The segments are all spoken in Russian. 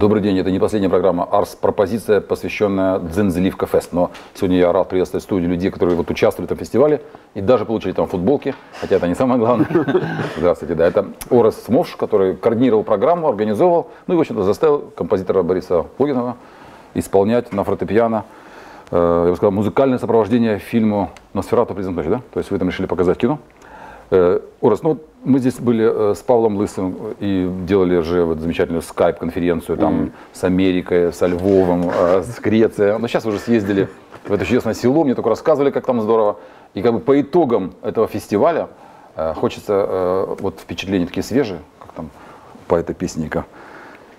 Добрый день, это не последняя программа «Арс Пропозиция», посвященная Дзензеливка Фест. Но сегодня я рад приветствовать студию людей, которые вот участвовали в этом фестивале и даже получили там футболки, хотя это не самое главное. Здравствуйте, да, это Орес Смовш, который координировал программу, организовал, ну и, в общем-то, заставил композитора Бориса Логинова исполнять на фортепиано э, я бы сказал, музыкальное сопровождение фильму «Носферату. Ночи», да? То есть вы там решили показать кино. Э, Орес, ну мы здесь были э, с Павлом Лысым и делали же вот замечательную скайп-конференцию там mm. с Америкой, со Львовом, э, с Грецией. Но сейчас уже съездили в это чудесное село, мне только рассказывали, как там здорово. И как бы по итогам этого фестиваля хочется вот впечатления такие свежие, как там поэта-песника.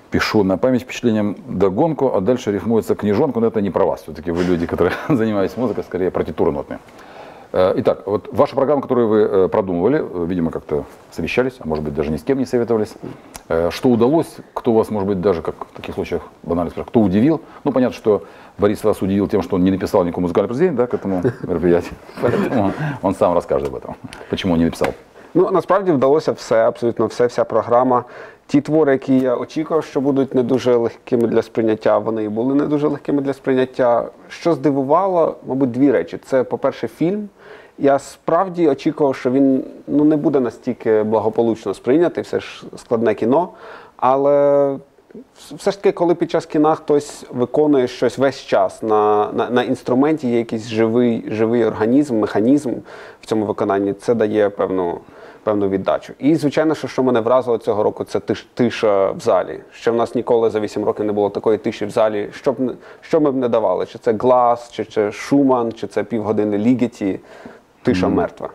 Пишу на память впечатлением догонку, а дальше рифмуется книжонку, но это не про вас. Все-таки вы люди, которые занимаетесь музыкой, скорее партитуры нотные. Э, итак, вот ваша программа, которую вы э, продумывали, э, видимо, как-то совещались, а может быть даже ни с кем не советовались. Что удалось, кто вас, может быть, даже, как в таких случаях банально спрашивают, кто удивил? Ну, понятно, что Борис вас удивил тем, что он не написал никакого музыкального произведения да, к этому мероприятию. Поэтому он сам расскажет об этом, почему он не написал. Ну, насправді вдалося все, абсолютно все, вся програма. Ті твори, які я очікував, що будуть не дуже легкими для сприйняття, вони і були не дуже легкими для сприйняття. Що здивувало, мабуть, дві речі: це, по-перше, фільм. Я справді очікував, що він ну, не буде настільки благополучно сприйнятий, все ж складне кіно. Але все ж таки, коли під час кіна хтось виконує щось весь час на на, на інструменті, є якийсь живий живий організм, механізм в цьому виконанні, це дає певну певну віддачу. І, звичайно, що що мене вразило цього року, це тиш, тиша в залі. Ще в нас ніколи за 8 років не було такої тиші в залі. Що б що ми б не давали? Чи це глас, чи це шуман, чи це півгодини лігеті. Тиша mm. мертва.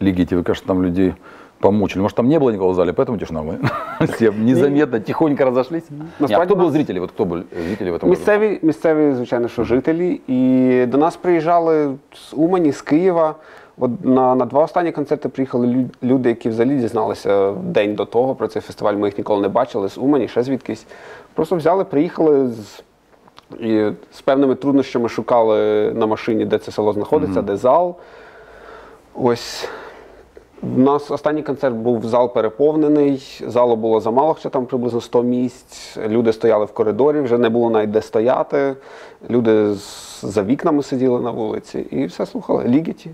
Лигите, вы, кажется, там людей помучили. Может, там не было никого в зале, поэтому тишина. Мы все незаметно, тихонько разошлись. Насправді, а хто були зрителі? От хто були зрителі в этом місцеві, місцеві, звичайно, що жителі. І до нас приїжджали з Умані, з Києва. От на на два останні концерти приїхали люди, які взагалі дізналися день до того про цей фестиваль. Ми їх ніколи не бачили з Умані, ще звідкись. Просто взяли, приїхали з і з певними труднощами шукали на машині, де це село знаходиться, mm -hmm. де зал. Ось у нас останній концерт був зал переповнений, залу було замало, хоча там приблизно 100 місць. Люди стояли в коридорі, вже не було навіть де стояти. Люди за вікнами сиділи на вулиці і все слухали. Лігіті.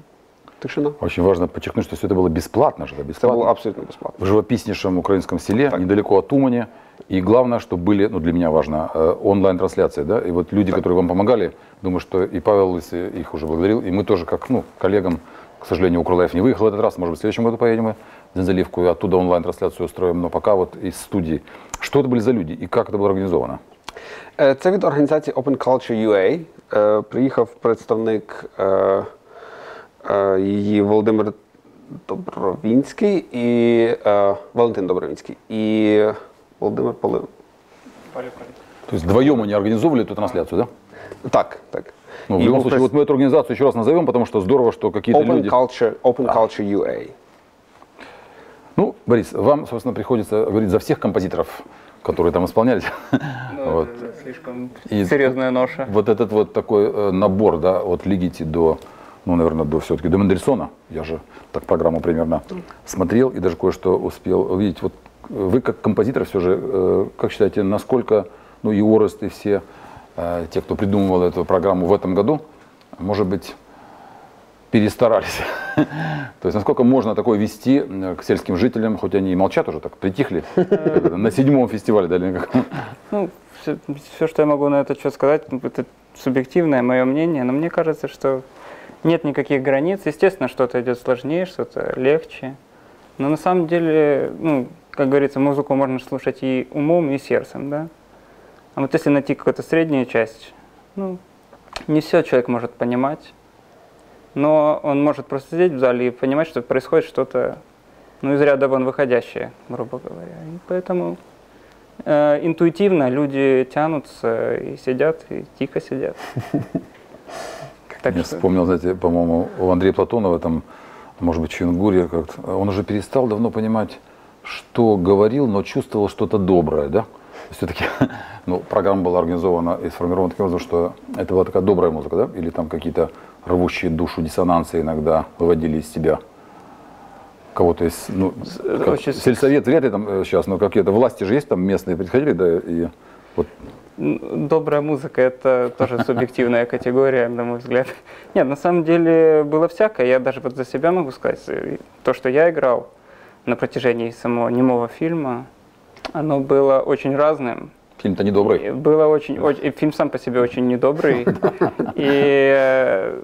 Тишина. Очень важно подчеркнуть, что все это было бесплатно. Же, бесплатно. Это было абсолютно бесплатно. В живописнейшем украинском селе, так. недалеко от Умани. И главное, что были, ну для меня важно, э, онлайн-трансляции. Да? И вот люди, так. которые вам помогали, думаю, что и Павел их уже благодарил, и мы тоже, как ну, коллегам, к сожалению, Укрлаев не выехал этот раз. Может быть, в следующем году поедем мы в Заливку и оттуда онлайн-трансляцию устроим. Но пока вот из студии. Что это были за люди и как это было организовано? Це від організації Open Culture UA. Приїхав представник її Володимир Добровінський і Валентин Добровінський і Володимир Полив. То есть вдвоем они организовывали эту трансляцию, да? Так, так. Ну, в любом случае, вот мы эту организацию еще раз назовем, потому что здорово, что какие-то Open люди... Culture, Open Culture UA. Ну, Борис, вам, собственно, приходится говорить за всех композиторов, которые там исполнялись. Ну, вот. это слишком И серьезная ноша. Вот этот вот такой э, набор, да, от Лигити до, ну, наверное, до все-таки до Мендельсона. Я же так программу примерно смотрел и даже кое-что успел увидеть. Вот вы как композитор все же, э, как считаете, насколько, ну, и Орест, и все те, кто придумывал эту программу в этом году, может быть, перестарались. То есть насколько можно такое вести э, к сельским жителям, хоть они и молчат уже, так притихли на седьмом фестивале, да, Ну, все, все, что я могу на это что сказать, это субъективное мое мнение, но мне кажется, что нет никаких границ. Естественно, что-то идет сложнее, что-то легче. Но на самом деле, ну, как говорится, музыку можно слушать и умом, и сердцем, да. А вот если найти какую-то среднюю часть, ну, не все человек может понимать, но он может просто сидеть в зале и понимать, что происходит что-то, ну, из ряда вон выходящее, грубо говоря. И поэтому э, интуитивно люди тянутся и сидят, и тихо сидят. Так Я что... вспомнил, знаете, по-моему, у Андрея Платонова, там, может быть, Чунгурья как-то, он уже перестал давно понимать, что говорил, но чувствовал что-то доброе, да? Все-таки ну, программа была организована и сформирована таким образом, что это была такая добрая музыка, да? Или там какие-то рвущие душу диссонансы иногда выводили из себя кого-то из, ну, как, Очень... сельсовет вряд ли там сейчас, но какие-то власти же есть там местные приходили, да, и Вот Добрая музыка это тоже субъективная категория, на мой взгляд. Нет, на самом деле было всякое. Я даже вот за себя могу сказать, э, то, что я играл на протяжении самого немого фильма, оно было очень разным. фильм-то недобрый. Было очень, очень, фильм сам по себе очень недобрый. И э,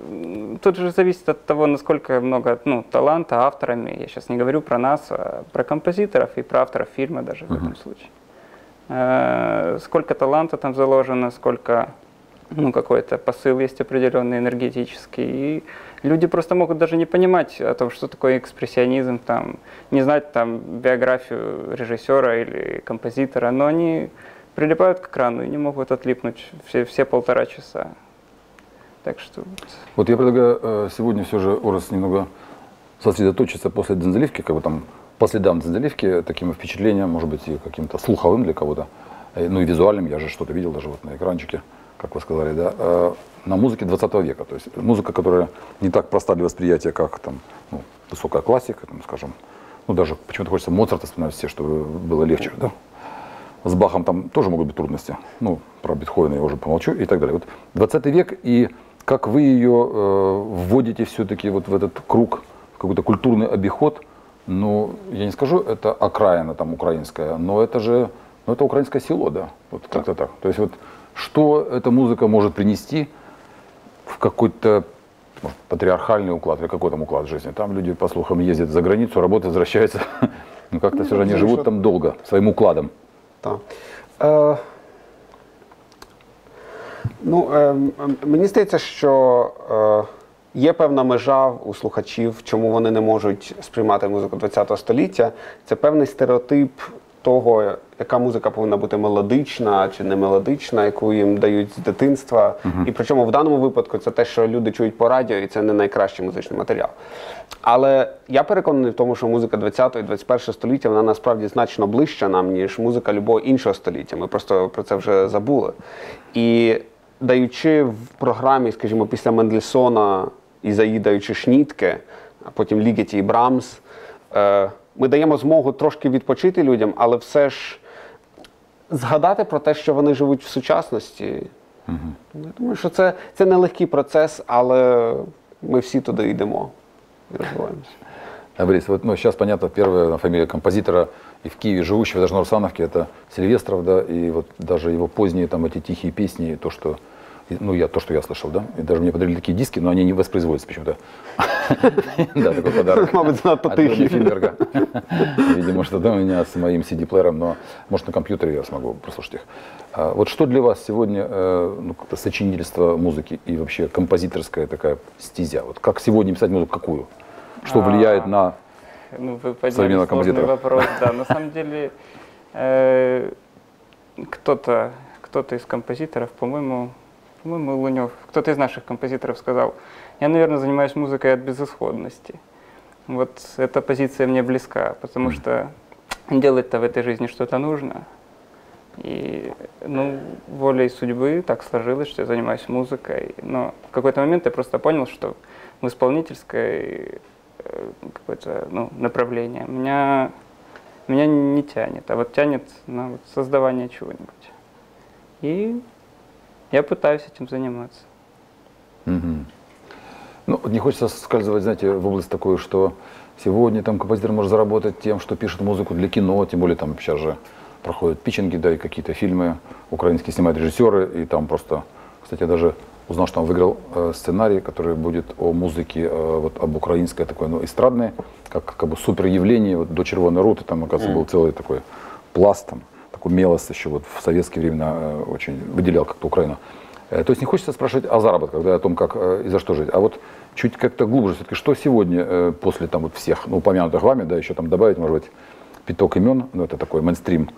тут же зависит от того, насколько много ну, таланта авторами. Я сейчас не говорю про нас, а про композиторов и про авторов фильма даже в этом случае. Э, Сколько таланта там заложено, сколько ну, какой-то посыл есть определенный энергетический. И люди просто могут даже не понимать о том, что такое экспрессионизм, там, не знать там биографию режиссера или композитора, но они прилипают к экрану и не могут отлипнуть все, все полтора часа. Так что вот. Я предлагаю э, сегодня все же, Орес, немного сосредоточиться после Дензеливки, как бы там по следам Дензеливки, таким впечатлением, может быть, и каким-то слуховым для кого-то, э, ну и визуальным, я же что-то видел даже вот на экранчике, как вы сказали, да, э, на музыке 20 века. То есть музыка, которая не так проста для восприятия, как там, ну, высокая классика, там, скажем, ну даже почему-то хочется Моцарта вспоминать все, чтобы было легче, да. С Бахом там тоже могут быть трудности. Ну, про Бетховена я уже помолчу и так далее. Вот 20 век и как вы ее э, вводите все-таки вот в этот круг, в какой-то культурный обиход, ну, я не скажу, это окраина там украинская, но это же, ну, это украинское село, да, вот как-то так. То есть вот что эта музыка может принести в какой-то может, патриархальный уклад или какой там уклад жизни. Там люди, по слухам, ездят за границу, работают, возвращаются. Ну, как-то все же они живут там долго, своим укладом. Так. Е, ну, е, м- мені здається, що е, є певна межа у слухачів, чому вони не можуть сприймати музику ХХ століття. Це певний стереотип того, яка музика повинна бути мелодична чи не мелодична, яку їм дають з дитинства. І причому в даному випадку це те, що люди чують по радіо, і це не найкращий музичний матеріал. Але я переконаний в тому, що музика 20 і 21 століття вона насправді значно ближча нам, ніж музика любого іншого століття. Ми просто про це вже забули. І даючи в програмі, скажімо, після Мендельсона і заїдаючи шнітки, а потім Лігеті і Брамс, е, ми даємо змогу трошки відпочити людям, але все ж згадати про те, що вони живуть в сучасності. Я думаю, що це, це нелегкий процес, але ми всі туди йдемо і розвиваємося. А, Борис, вот ну, сейчас понятно, первая фамилия композитора и в Киеве живущего, даже на Русановке, это Сильвестров, да, и вот даже его поздние там эти тихие песни, то, что, ну, я, то, что я слышал, да, и даже мне подарили такие диски, но они не воспроизводятся почему-то. Да, такой подарок. Мабуть, тихий. Финберга. Видимо, что-то у меня с моим CD-плеером, но может на компьютере я смогу прослушать их. А Вот что для вас сегодня э, ну, как-то сочинительство музыки и вообще композиторская такая стезя? Вот как сегодня писать музыку какую? Что влияет А, на... Ну, вы подняли Современного сложный композитора. вопрос. Да, на самом деле э, кто-то кто-то из композиторов, по-моему, по-моему, Лунев, кто-то из наших композиторов сказал, я, наверное, занимаюсь музыкой от безысходности. Вот эта позиция мне близка, потому что делать-то в этой жизни что-то нужно. И, ну, волей судьбы так сложилось, что я занимаюсь музыкой. Но в какой-то момент я просто понял, что в исполнительской э, какое-то ну, направление меня, меня не тянет, а вот тянет на вот создавание чего-нибудь. И я пытаюсь этим заниматься. Мгм. Ну, не хочется скользывать, знаете, в область такую, что сегодня там композитор может заработать тем, что пишет музыку для кино, тем более там сейчас же проходят питчинги, да, и какие-то фильмы украинские снимают режиссеры, и там просто, кстати, я даже узнал, что он выиграл э, сценарий, который будет о музыке, э, вот об украинской такой, ну, эстрадной, как, как бы супер явление, вот до Червоной руты, там, оказывается, был целый такой пласт, там, такой мелость еще вот в советские времена э, очень выделял как-то Украину. Э, То есть не хочется спрашивать о заработках, да, о том, как э, и за что жить, а вот чуть как-то глубже все-таки, что сегодня после там вот всех, ну, упомянутых вами, да, еще там добавить, может быть, пяток имен, ну, это такой мейнстрим,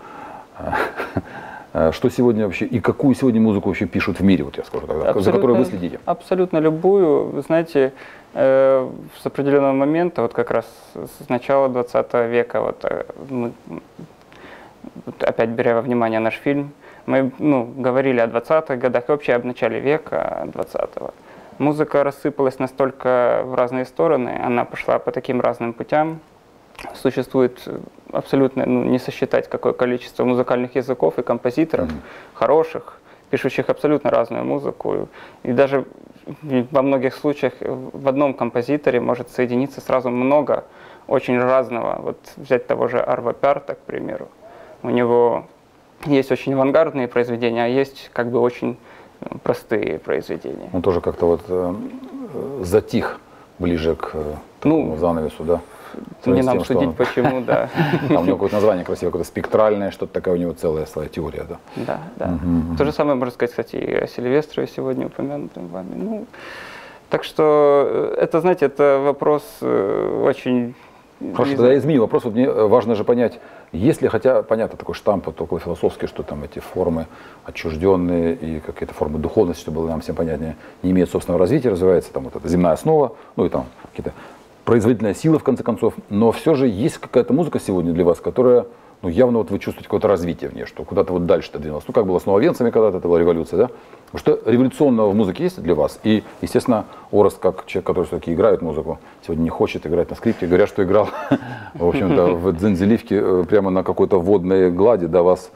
что сегодня вообще, и какую сегодня музыку вообще пишут в мире, вот я скажу тогда, за которую вы следите? Абсолютно любую. Вы знаете, э, с определенного момента, вот как раз с начала 20 века, вот, мы, вот опять беря во внимание наш фильм, мы ну, говорили о 20-х годах и вообще об начале века 20-го. Музыка рассыпалась настолько в разные стороны, она пошла по таким разным путям, существует э, абсолютно, ну, не сосчитать, какое количество музыкальных языков и композиторов хороших, пишущих абсолютно разную музыку. И даже во многих случаях в одном композиторе может соединиться сразу много очень разного. Вот взять того же Арва Пярта, к примеру. У него есть очень авангардные произведения, а есть как бы очень э, простые произведения. Он тоже как-то вот э, э затих ближе к э, такому занавесу, да? Не нам судить, он... почему, да. Там у него какое-то название красивое, какое-то спектральное, что-то такое у него целая своя теория, да. Да, да. Угу, То же самое можно сказать, кстати, и о Сильвестрове сегодня упомянутом вами. Ну, так что это, знаете, это вопрос очень Хорошо, тогда я изменю вопрос. Вот мне важно же понять, есть ли, хотя понятно такой штамп вот, такой философский, что там эти формы отчужденные и какие-то формы духовности, чтобы было нам всем понятнее, не имеют собственного развития, развивается там вот эта земная основа, ну и там какие-то производительная сила в конце концов. Но все же есть какая-то музыка сегодня для вас, которая ну, явно вот вы чувствуете какое-то развитие в ней, что куда-то вот дальше-то двинулось. Ну, как было с нововенцами когда-то, это была революция, да? Что революционного в музыке есть для вас? И, естественно, Орос, как человек, который все-таки играет музыку, сегодня не хочет играть на скрипке, говорят, что играл, в общем-то, в Дзензеливке э, прямо на какой-то водной глади, да, вас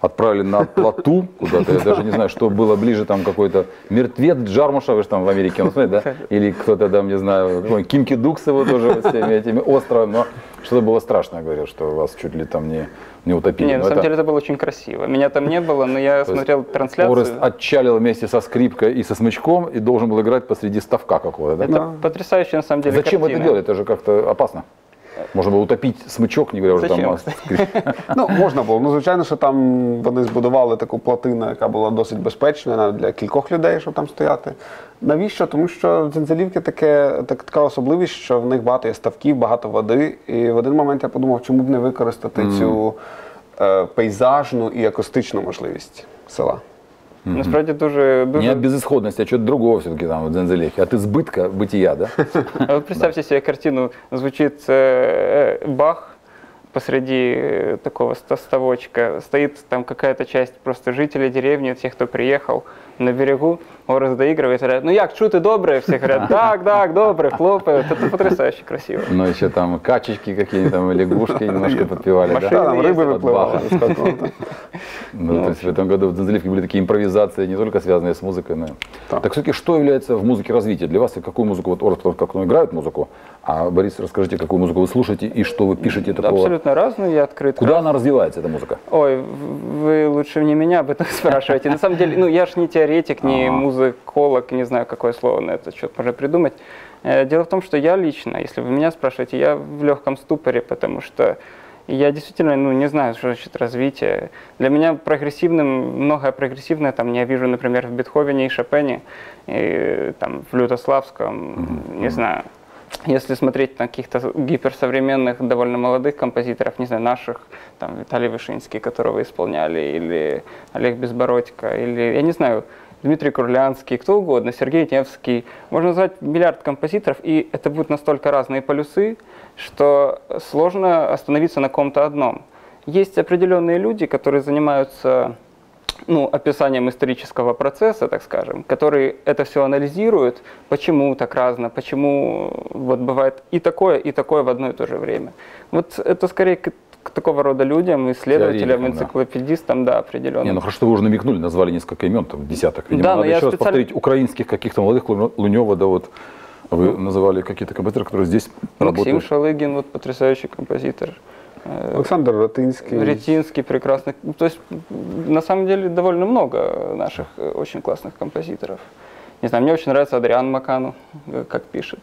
отправили на плоту куда-то, я даже не знаю, что было ближе, там какой-то мертвец Джармуша, вы же там в Америке, он да? Или кто-то там, не знаю, Кимки Дукс его тоже с всеми этими островами, но что-то было страшно, говорил, что вас чуть ли там не, не утопили. Нет, на самом это... деле это было очень красиво. Меня там не было, но я смотрел трансляцию. Орест отчалил вместе со скрипкой и со смычком и должен был играть посреди ставка какого-то. Да? Это да. потрясающе на самом деле Зачем картина. это делать? Это же как-то опасно. Можна було утопити смичок, не говоря вже там. Ну, можна було. Ну, звичайно, що там вони збудували таку плотину, яка була досить безпечною навіть для кількох людей, щоб там стояти. Навіщо? Тому що в Дзензелівки таке, так, така особливість, що в них багато є ставків, багато води. І в один момент я подумав, чому б не використати mm. цю е, пейзажну і акустичну можливість села. Mm-hmm. Насправді дуже, дуже... Не от безысходности, а чего-то другого все-таки там в Дзензелехе, от избытка бытия, да? А вот представьте себе картину, звучит э, э Бах, посреди э, такого ставочка. Стоит там какая-то часть просто жителей деревни, тех, кто приехал на берегу, Орес доигрывает, говорят, ну як, чути добре? Все говорят, так, так, добре, хлопают. Это потрясающе красиво. Ну еще там качечки какие-нибудь, там лягушки немножко подпевали, да? Там рыбы выплывала. Ну, то есть в этом году в Дзензеливке были такие импровизации, не только связанные с музыкой, но... Так все-таки что является в музыке развития для вас? Какую музыку, вот Орес, как он играет музыку, а Борис, расскажите, какую музыку вы слушаете и что вы пишете такого? Абсолютно разную, я открыт. Куда она развивается, эта музыка? Ой, вы лучше не меня об этом спрашиваете. На самом деле, ну я ж не теоретик, не музыколог, не знаю, какое слово на этот счет можно придумать. Э, дело в том, что я лично, если вы меня спрашиваете, я в легком ступоре, потому что я действительно ну, не знаю, что значит развитие. Для меня прогрессивным, многое прогрессивное там я вижу, например, в Бетховене и Шопене, и, там, в Лютославском, mm-hmm. не знаю. Если смотреть на каких-то гиперсовременных, довольно молодых композиторов, не знаю, наших, там, Виталий Вышинский, которого исполняли, или Олег Безбородько, или, я не знаю, Дмитрий Курлянский, кто угодно, Сергей Невский. Можно назвать миллиард композиторов, и это будут настолько разные полюсы, что сложно остановиться на ком-то одном. Есть определенные люди, которые занимаются ну, описанием исторического процесса, так скажем, которые это все анализируют, почему так разно, почему вот бывает и такое, и такое в одно и то же время. Вот это скорее к такого рода людям, исследователям, энциклопедистам, да, да определенно. Не, ну хорошо, что вы уже намекнули, назвали несколько имен, там, десяток. Видимо, да, надо еще специально... раз повторить украинских каких-то молодых, Лунева, да, вот вы ну, называли какие-то композиторы, которые здесь Максим работают. Максим Шалыгин, вот потрясающий композитор. Э, Александр Ратинский. Ретинский прекрасный. То есть, на самом деле, довольно много наших э, очень классных композиторов. Не знаю, мне очень нравится Адриан Макану, э, как пишет.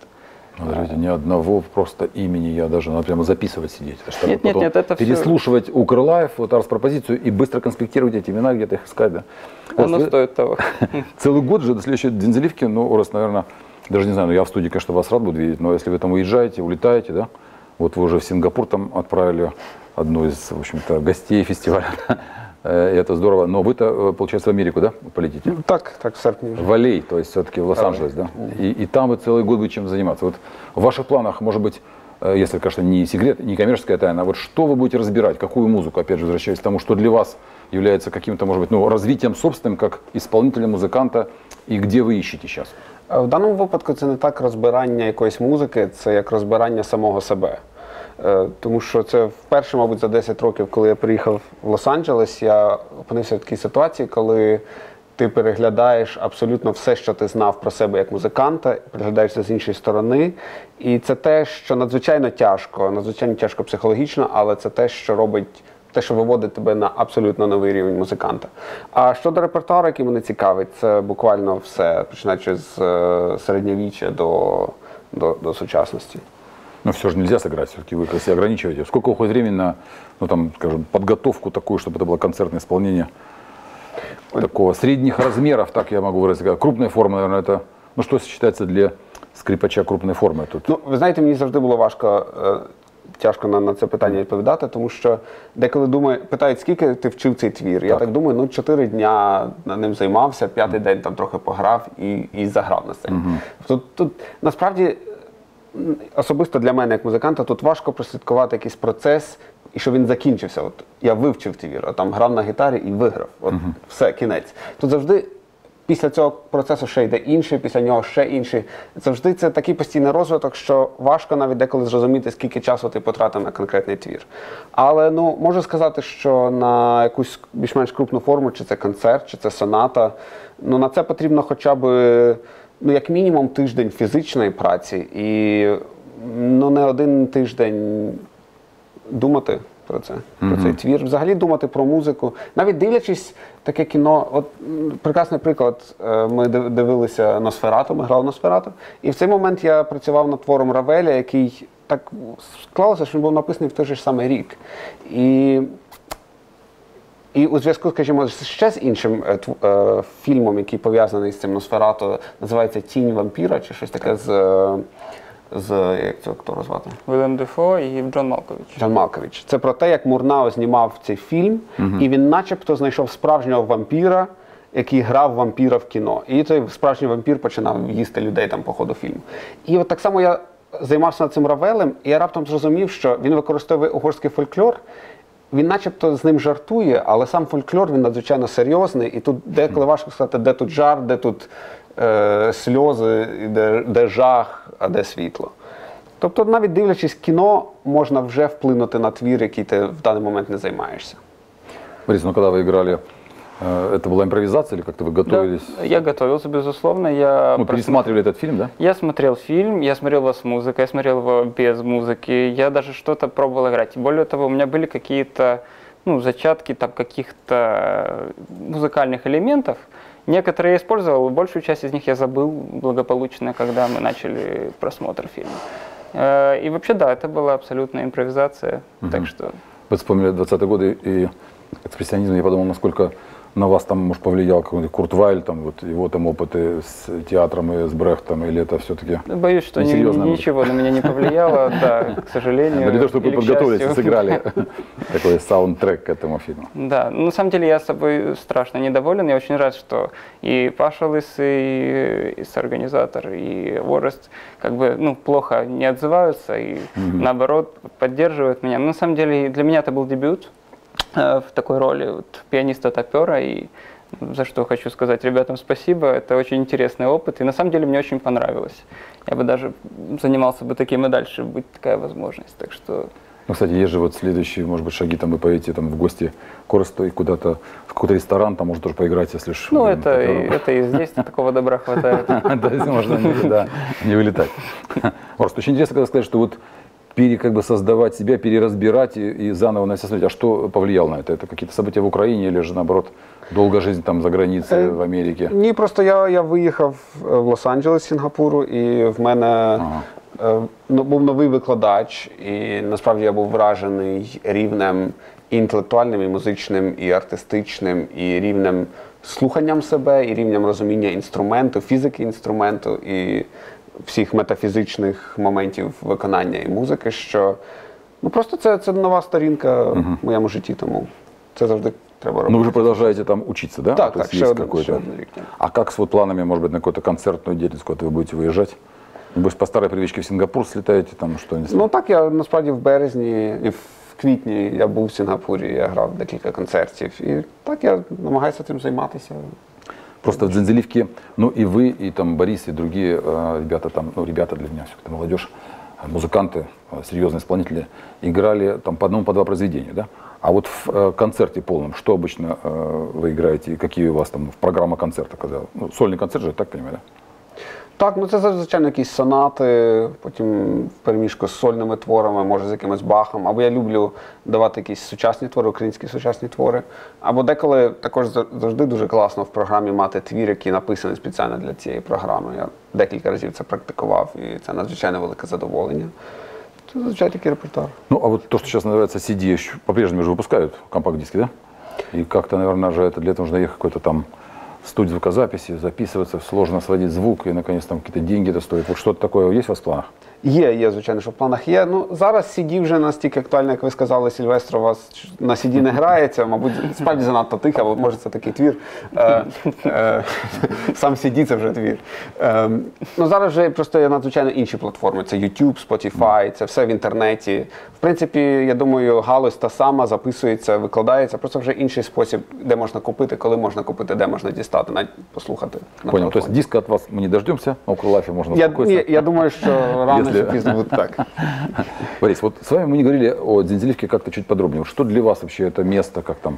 Подождите, ни одного просто имени я даже надо прямо записывать сидеть. Чтобы нет, нет, нет, это переслушивать все... Укрлайф, вот раз пропозицию и быстро конспектировать эти имена, где-то их искать. Да. Оно После... стоит того. Целый год же до следующей Дензеливки, ну, раз, наверное, даже не знаю, ну, я в студии, конечно, вас рад буду видеть, но если вы там уезжаете, улетаете, да, вот вы уже в Сингапур там отправили одну из, в общем-то, гостей фестиваля. Э, и это здорово. Но вы-то, э, получается, в Америку, да, полетите? Ну, так, так, в серпне. В Алей, то есть все-таки в Лос-Анджелес, да? И, и там вы целый год будете чем заниматься. Вот в ваших планах, может быть, э, если, конечно, не секрет, не коммерческая тайна, а вот что вы будете разбирать, какую музыку, опять же, возвращаясь к тому, что для вас является каким-то, может быть, ну, развитием собственным, как исполнителя, музыканта, і де ви ищете зараз? В даному випадку це не так розбирання якоїсь музики, це як розбирання самого себе. Е, Тому що це вперше, мабуть, за 10 років, коли я приїхав в Лос-Анджелес, я опинився в такій ситуації, коли ти переглядаєш абсолютно все, що ти знав про себе як музиканта, переглядаєшся з іншої сторони. І це те, що надзвичайно тяжко, надзвичайно тяжко психологічно, але це те, що робить. Те, що виводить тебе на абсолютно новий рівень музиканта. А щодо репертуару, який мене цікавить, це буквально все, починаючи з е, середньовіччя до, до, до сучасності. Но все же нельзя сыграть, все-таки вы себя ограничиваете. Сколько уходит времени на, ну там, скажем, подготовку такую, чтобы это было концертное исполнение такого средних размеров, так я могу выразить. Крупная форма, наверное, это, ну что считается для скрипача крупной формы тут? Ну, ви знаєте, мені завжди було важко, е, тяжко на, на це питання відповідати, тому що деколи думаю, питають, скільки ти вчив цей твір. Я Так. так думаю, ну чотири дня над ним займався, п'ятий день там трохи пограв і, і заграв на сцені. Тут, тут насправді м, особисто для мене, як музиканта, тут важко прослідкувати якийсь процес. І що він закінчився. От я вивчив твір, а там грав на гітарі і виграв. От все, кінець. Тут завжди після цього процесу ще йде інший, після нього ще інший. Завжди це такий постійний розвиток, що важко навіть деколи зрозуміти, скільки часу ти потратив на конкретний твір. Але ну можу сказати, що на якусь більш-менш крупну форму, чи це концерт, чи це соната, ну на це потрібно хоча б ну, як мінімум тиждень фізичної праці і ну не один тиждень думати про це, про цей твір, взагалі думати про музику. Навіть дивлячись таке кіно, от прекрасний приклад. е, Ми дивилися Носферату, ми грали Носферату, і в цей момент я працював над твором Равеля, який так склалося, що він був написаний в той же ж самий рік. І і у зв'язку, скажімо, ще з іншим е, е, фільмом, який пов'язаний з цим Носферато, називається Тінь вампіра чи щось таке з. з як цього актора звати? Уиллем Дефо и Джон Малкович. Джон Малкович. Це про те, як Мурнао знімав цей фільм, і він, начебто, знайшов справжнього вампіра, який грав вампіра в кіно. І той справжній вампір починав їсти людей там по ходу фільму. І от так само я займався над цим Равелем, і я раптом зрозумів, що він використовує угорський фольклор. Він начебто з ним жартує, але сам фольклор він надзвичайно серйозний. І тут деколи важко сказати, де тут жар, де тут е, сльози, де, де жах, а де світло. Тобто, навіть дивлячись кіно, можна вже вплинути на твір, який ти в даний момент не займаєшся. Борис, ну когда вы играли, это была импровизация или как-то вы Да, готовились? я готовился, безусловно. Я Ну, просма- пересматривали этот фильм, да? Я смотрел фильм, я смотрел его с музыкой, я смотрел его без музыки, я даже что-то пробовал играть. Более того, у меня были какие-то ну, зачатки там каких-то музыкальных элементов. Некоторые я использовал, большую часть из них я забыл благополучно, когда мы начали просмотр фильма. Э, И вообще, да, это была абсолютная импровизация. Так что Вы вспомнили 20-е годы и экспрессионизм, я подумал, насколько на вас там, может, повлиял какой-нибудь Курт Вайль, там, вот его там опыты с театром и с Брехтом, или это все-таки... боюсь, что ни- ничего на меня не повлияло, да, к сожалению. Для того, чтобы вы подготовились и сыграли такой саундтрек к этому фильму. Да, ну, на самом деле я с собой страшно недоволен. Я очень рад, что и Паша Лысый, и соорганизатор, и Орест как бы ну, плохо не отзываются и наоборот поддерживают меня. Но на самом деле для меня это был дебют в такой роли вот, пианиста-топера. И за что хочу сказать ребятам спасибо. Это очень интересный опыт. И на самом деле мне очень понравилось. Я бы даже занимался бы таким и дальше, быть такая возможность. Так что Ну, кстати, есть же вот следующие, может быть, шаги, там вы поедете там в гости к и куда-то в какой-то ресторан, там может тоже поиграть, если ж... Ну, это, и- это и здесь такого добра хватает. Есть можно не- да, не вылетать. Орст, очень интересно когда сказать, что вот пере, как бы создавать себя, переразбирать и, и заново на себя смотреть. А что повлияло на это? Это какие-то события в Украине или же, наоборот, долгая жизнь там за границей, Э, в Америке? Ні, просто я, я виїхав е, в Лос-Анджелес з Сінгапуру, і в мене е, ну, був новий викладач, і насправді я був вражений рівнем і інтелектуальним, і музичним, і артистичним, і рівнем слуханням себе, і рівнем розуміння інструменту, фізики інструменту, і всіх метафізичних моментів виконання і музики, що ну просто це, це нова сторінка в моєму житті, тому це завжди треба робити. Ну, вы же продолжаете там учиться, да? Так, То так, есть еще есть один- какой-то. еще один рик, да. А как с вот планами, может быть, на какую-то концертную деятельность, куда вы будете выезжать? Небось, по старой привычке в Сингапур слетаете, там что-нибудь? Ну так, я насправді в березні і в квітні я був в Сінгапурі, я грав декілька концертів. І так я намагаюся цим займатися. Просто в Дзензеливке, ну и вы, и там Борис, и другие э, ребята там, ну ребята для меня все-таки молодежь, музыканты, э, серьезные исполнители играли там по одному, по два произведения, да? А вот в э, концерте полном, что обычно э, вы играете, какие у вас там программа концерта, когда ну, сольный концерт же, так понимаю, да? Так, ну це звичайно якісь сонати, потім переміжку з сольними творами, може з якимось бахом. Або я люблю давати якісь сучасні твори, українські сучасні твори. Або деколи також за- завжди дуже класно в програмі мати твір, який написаний спеціально для цієї програми. Я декілька разів це практикував, і це надзвичайно велике задоволення. Це зазвичай такий репертуар. Ну, а вот то, что сейчас называется CD, еще по-прежнему же выпускают компакт-диски, да? И как-то, наверное, же это для этого нужно ехать в какой-то там Студию звукозаписи, записываться, сложно сводить звук, и, наконец, там какие-то деньги это стоит. Вот что-то такое есть у вас в планах? Є, є, звичайно, що в планах є. Ну зараз CD вже настільки актуально, як ви сказали, Сільвестр у вас на CD не грається. Мабуть, справді занадто тихо, або може це такий твір. Е, е, сам CD це вже твір. Е, ну зараз вже просто є надзвичайно інші платформи. Це YouTube, Spotify, це все в інтернеті. В принципі, я думаю, галузь та сама записується, викладається. Просто вже інший спосіб, де можна купити, коли можна купити, де можна дістати, навіть послухати. Понял. То диска от вас мы не дождемся, а около лайфа можно Я, ні, я думаю, що рано Если- буде так. Борис, вот с вами мы не говорили о Дзензеливке как-то чуть подробнее. Вот что для вас вообще это место, как там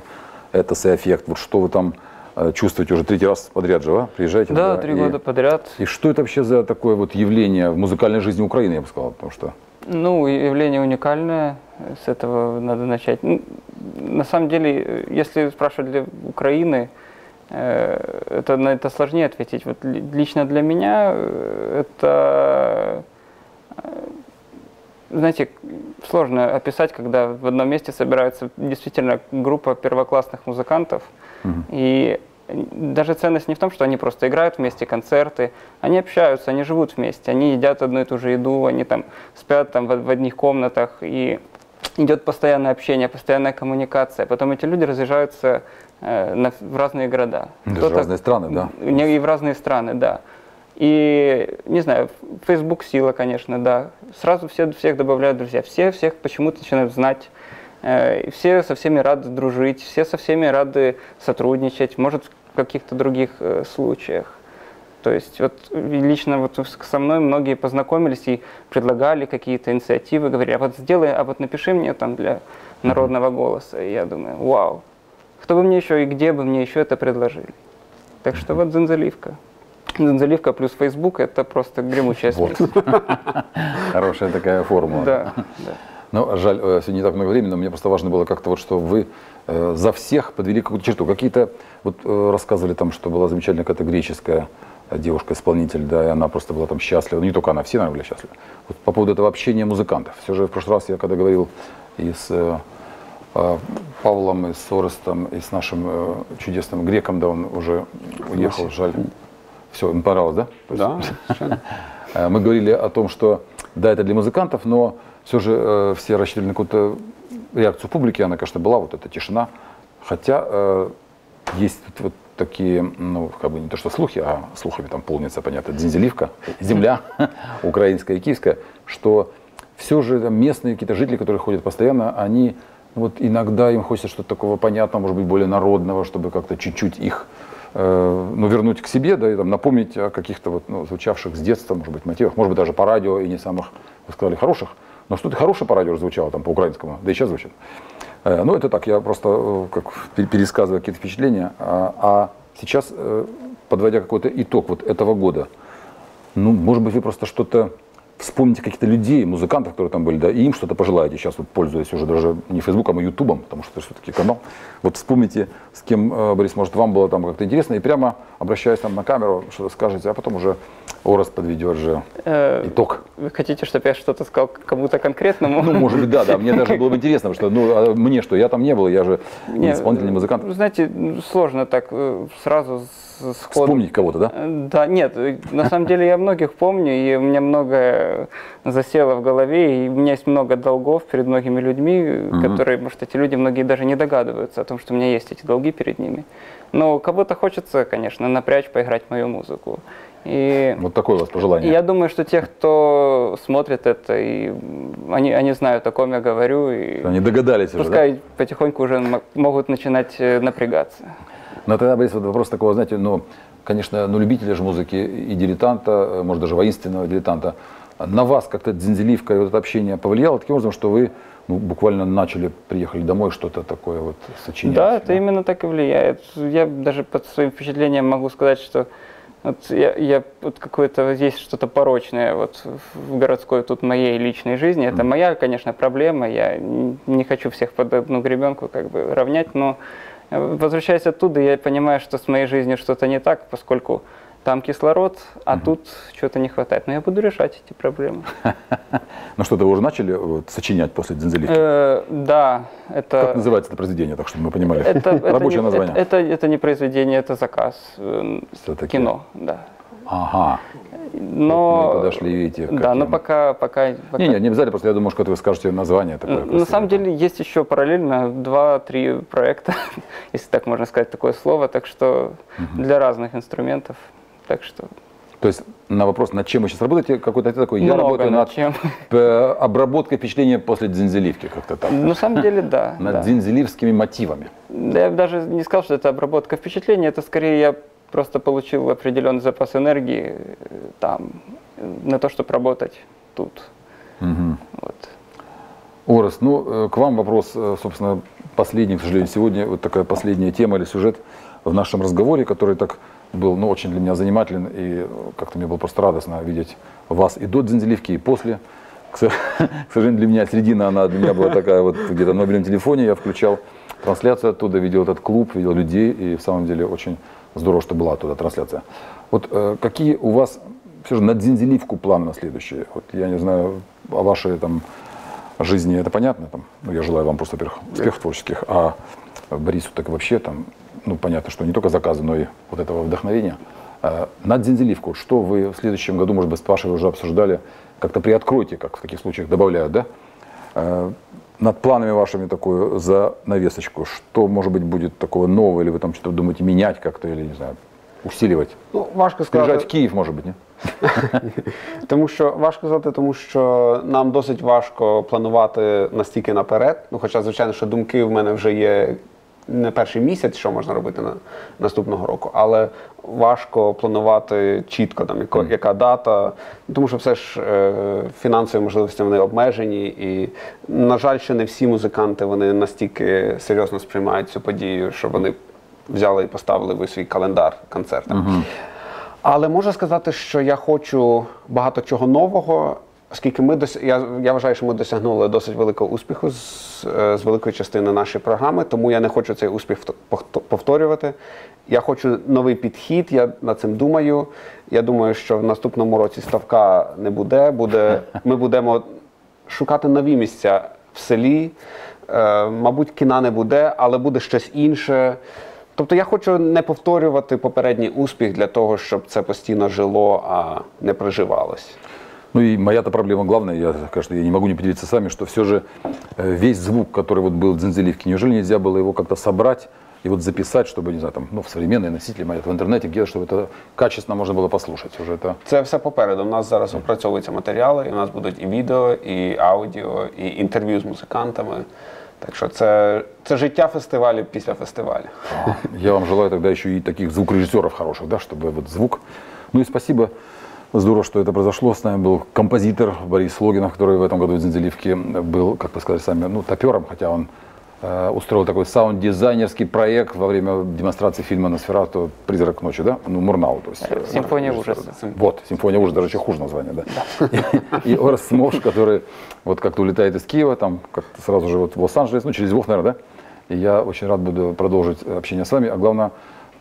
это эффект, вот что вы там э, чувствуете уже третий раз подряд же, а? Приезжаете Да, туда, три и- года подряд. И что это вообще за такое вот явление в музыкальной жизни Украины, я бы сказал, потому что Ну, явление уникальное, с этого надо начать. Ну, на самом деле, э, если спрашивать для Украины, э, это на это сложнее ответить. Вот ли- лично для меня это, знаете, сложно описать, когда в одном месте собирается действительно группа первоклассных музыкантов, и даже ценность не в том, что они просто играют вместе концерты, они общаются, они живут вместе, они едят одну и ту же еду, они там спят там в, в одних комнатах, и идет постоянное общение, постоянная коммуникация. Потом эти люди разъезжаются э, на- в разные города. Даже Кто-то- разные страны, да? Не, и в разные страны, да. И, не знаю, Facebook сила, конечно, да. Сразу все, всех добавляют друзья. Все всех почему-то начинают знать. Э, Все со всеми рады дружить, все со всеми рады сотрудничать, может, в каких-то других э, случаях. То есть вот лично вот со мной многие познакомились и предлагали какие-то инициативы, говорили, а вот сделай, а вот напиши мне там для народного голоса. И я думаю, вау, кто бы мне еще и где бы мне еще это предложили. Так что вот Зензаливка. Зензаливка плюс Facebook это просто гремучая смесь. хорошая такая формула. Да. Ну, жаль, э, сегодня не так много времени, но мне просто важно было как-то вот, что вы э, за всех подвели какую-то черту. Какие-то, вот э, рассказывали там, что была замечательная какая-то греческая девушка-исполнитель, да, и она просто была там счастлива. Ну, не только она, все, наверное, были счастливы. Вот по поводу этого общения музыкантов. Все же в прошлый раз я когда говорил и с э, Павлом, и с Орестом, и с нашим чудесным греком, да, он уже уехал, жаль. Все, им понравилось, да? Да. Э, Мы говорили о том, что да, это для музыкантов, но все же э, все рассчитывали на какую-то реакцию публики, она, конечно, была, вот эта тишина. Хотя э, есть вот, вот такие, ну, как бы не то что слухи, а слухами там полнится, понятно, Дзензеливка, земля украинская и киевская, что все же там местные какие-то жители, которые ходят постоянно, они вот иногда им хочется что-то такого понятного, может быть, более народного, чтобы как-то чуть-чуть их ну, вернуть к себе, да, и там, напомнить о каких-то вот, ну, звучавших с детства, может быть, мотивах, может быть, даже по радио и не самых, вы сказали, хороших, но что-то хорошее по радио звучало, там, по украинскому, да и сейчас звучит. Э, ну, это так, я просто э, как пер- пересказываю какие-то впечатления. А, а сейчас, э, подводя какой-то итог вот этого года, ну, может быть, вы просто что-то вспомните каких-то людей, музыкантов, которые там были, да, и им что-то пожелаете. Сейчас вот пользуясь уже даже не Фейсбуком, а Ютубом, потому что это все-таки канал. Вот вспомните, с кем, э, Борис, может, вам было там как-то интересно, и прямо обращаясь там на камеру, что-то скажете, а потом уже Орос подведет же Э, итог. Вы хотите, чтобы я что-то сказал кому-то конкретному? Ну, может быть, да, да. Мне даже было бы интересно, потому что, ну, а мне что, я там не был, я же не исполнительный музыкант. вы Знаете, ну, сложно так э, сразу сходу. Вспомнить кого-то, да? Э, Да, нет, на самом деле я многих помню, и у меня засело в голове, и у меня есть много долгов перед многими людьми, э, которые, может, эти люди, многие даже не догадываются о том, что у меня есть эти долги перед ними. Но кого-то хочется, конечно, напрячь, поиграть мою музыку. И Вот такое у вас пожелание. я думаю, что те, кто смотрит это, и они, они знают, о ком я говорю, и Они догадались уже, да? пускай потихоньку уже могут начинать э, напрягаться. Но тогда, Борис, вот вопрос такого, знаете, ну, конечно, ну, любителя же музыки и дилетанта, э, может, даже воинственного дилетанта, на вас как-то Дзензеливка и вот это общение повлияло таким образом, что вы ну, буквально начали, приехали домой, что-то такое вот сочинять? Да, это именно так и влияет. Я даже под своим впечатлением могу сказать, что вот я, я вот какое-то есть что-то порочное вот в городской тут моей личной жизни. Это моя, конечно, проблема. Я не хочу всех под одну гребенку как бы равнять, но э, возвращаясь оттуда, я понимаю, что с моей жизнью что-то не так, поскольку там кислород, а угу. тут чего-то не хватает. Но я буду решать эти проблемы. Ну что, вы уже начали вот, сочинять после Дзензеливки? Э, да. Это... Как называется это произведение, так чтобы мы понимали? Рабочее название. Это, не произведение, это заказ. Э, кино, да. Ага. Но... Вот мы подошли, видите. Да, но пока, пока, пока... Не, не, не обязательно, просто я думаю, что вы скажете название такое. На самом деле есть еще параллельно два-три проекта, если так можно сказать такое слово, так что угу. для разных инструментов. Так что то есть на вопрос, над чем вы сейчас работаете, какой-то такой, Много я работаю над, над чем. обработкой впечатления после дзензеливки, как-то так. На самом деле, да. Над да. дзензеливскими мотивами. Я даже не сказал, что это обработка впечатления, это скорее я просто получил определенный запас энергии э, там, на то, чтобы работать тут. Угу. Вот. Орес, ну, э, к вам вопрос, э, собственно, последний, к сожалению, сегодня вот такая последняя тема или сюжет в нашем разговоре, который так был ну, очень для меня занимателен, и как-то мне было просто радостно видеть вас и до Дзензеливки, и после. К сожалению, для меня середина, она для меня была такая вот где-то на мобильном телефоне, я включал трансляцию оттуда, видел этот клуб, видел людей, и в самом деле очень здорово, что была оттуда трансляция. Вот э, какие у вас все же на Дзензеливку планы на следующее? Вот я не знаю, о вашей там жизни это понятно, там, ну, я желаю вам просто, во-первых, успехов творческих, а Борису так вообще там ну, понятно, что не только заказы, но и вот этого вдохновения. А, на Дзензеливку, что вы в следующем году, может быть, с Пашей уже обсуждали, как-то приоткройте, как в таких случаях добавляют, да? А, над планами вашими такую за навесочку, что, может быть, будет такого нового, или вы там что-то думаете менять как-то, или, не знаю, усилювати? Ну, важко сказати. Приїжджати в Київ, може бути, ні? тому що важко сказати, тому що нам досить важко планувати настільки наперед. Ну, хоча, звичайно, що думки в мене вже є не перший місяць, що можна робити на наступного року, але важко планувати чітко там, яка, яка дата, тому що все ж е, фінансові можливості вони обмежені, і на жаль, ще не всі музиканти вони настільки серйозно сприймають цю подію, що вони взяли і поставили в свій календар концертам. Угу. Але можу сказати, що я хочу багато чого нового. Оскільки ми дос... я, я вважаю, що ми досягнули досить великого успіху з, е, з великої частини нашої програми, тому я не хочу цей успіх повторювати. Я хочу новий підхід, я над цим думаю. Я думаю, що в наступному році ставка не буде. буде Ми будемо шукати нові місця в селі. Е, Мабуть, кіна не буде, але буде щось інше. Тобто я хочу не повторювати попередній успіх для того, щоб це постійно жило, а не проживалось. Ну и моя-то проблема главная, я, конечно, я не могу не поделиться с вами, что все же э, весь звук, который вот был в Дзензеливке, неужели нельзя было его как-то собрать и вот записать, чтобы, не знаю, там, ну, в современные носители, в интернете, где-то, чтобы это качественно можно было послушать. Уже это... Це все попереду. У нас зараз опрацьовуються матеріали, і у нас будуть і відео, і аудіо, і інтерв'ю з музикантами. Так що це, це життя фестивалю після фестивалю. Я вам желаю тогда еще и таких звукорежиссеров хороших, да, чтобы вот звук. Ну и спасибо. Здорово, что это произошло. С нами был композитор Борис Логинов, который в этом году в Зензеливке был, как вы сказали сами, ну, топером, хотя он э, устроил такой саунд-дизайнерский проект во время демонстрации фильма «Носферату. Призрак ночи», да? Ну, Мурнау, то есть. Э, Симфония ужаса. Вот, Симфония ужаса, даже еще хуже название, да. да. И, и Орес Смовш, который вот как-то улетает из Киева, там как-то сразу же вот в Лос-Анджелес, ну, через Львов, наверное, да? И я очень рад буду продолжить общение с вами, а главное,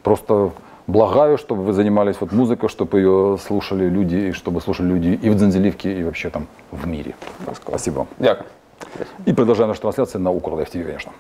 просто благаю, чтобы вы занимались вот музыкой, чтобы ее слушали люди, и чтобы слушали люди и в Дзензеливке, и вообще там в мире. Спасибо. Дякую. И продолжаем нашу трансляцию на Укр Лайв ТВ, конечно.